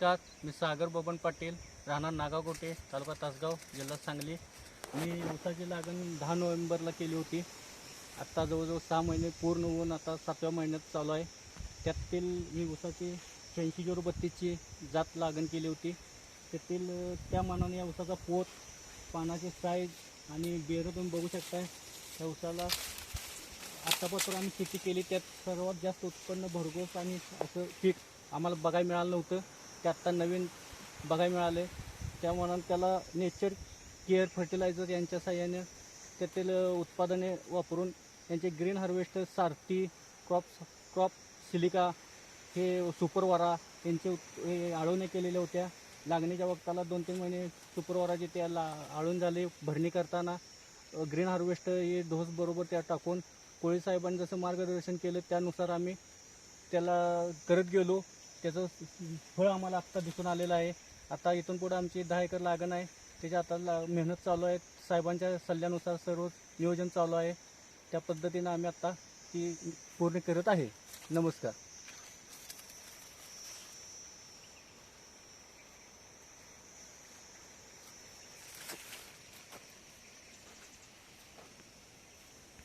नमस्कार मी सागर बबन पाटील राहणार नागावकोटे तालुका तासगाव जिल्हा सांगली. मी ऊसाची लागण दहा नोव्हेंबरला केली होती. आत्ता जवळजवळ सहा महिने पूर्ण होऊन आता सातव्या महिन्यात चालू आहे. त्यातील मी ऊसाची शहाऐंशी जोर बत्तीसची जात लागण केली होती. त्यातील त्या मानाने या ऊसाचा पोत पानाची साईज आणि बेरं तुम्ही बघू शकताय. त्या ऊसाला आत्तापासून आम्ही शेती केली. त्यात सर्वात जास्त उत्पन्न भरघोस आणि असं पीक आम्हाला बघायला मिळालं नव्हतं. ते आत्ता नवीन बघायला मिळाले. त्यामुळे त्याला नेचर केअर फर्टिलायझर यांच्या साह्याने त्यातील उत्पादने वापरून त्यांचे green harvester Sarathi crop crop silica हे सुपरवारा यांचे हे आळवणे केलेल्या होत्या. लागणीच्या वक्ताला दोन तीन महिने सुपरवाराचे त्याला आळून झाले भरणी करताना ग्रीन हार्वेस्ट हे डोस बरोबर त्या टाकून कोळी साहेबांनी जसं मार्गदर्शन केलं त्यानुसार आम्ही त्याला करत गेलो. त्याचं फळ आम्हाला आत्ता दिसून आलेलं आहे. आता इथून पुढं आमची दहा एकर लागण आहे. त्याच्या आता ला मेहनत चालू आहे. साहेबांच्या सल्ल्यानुसार सर्व नियोजन चालू आहे. त्या पद्धतीनं आम्ही आत्ता ती पूर्ण करत आहे. नमस्कार.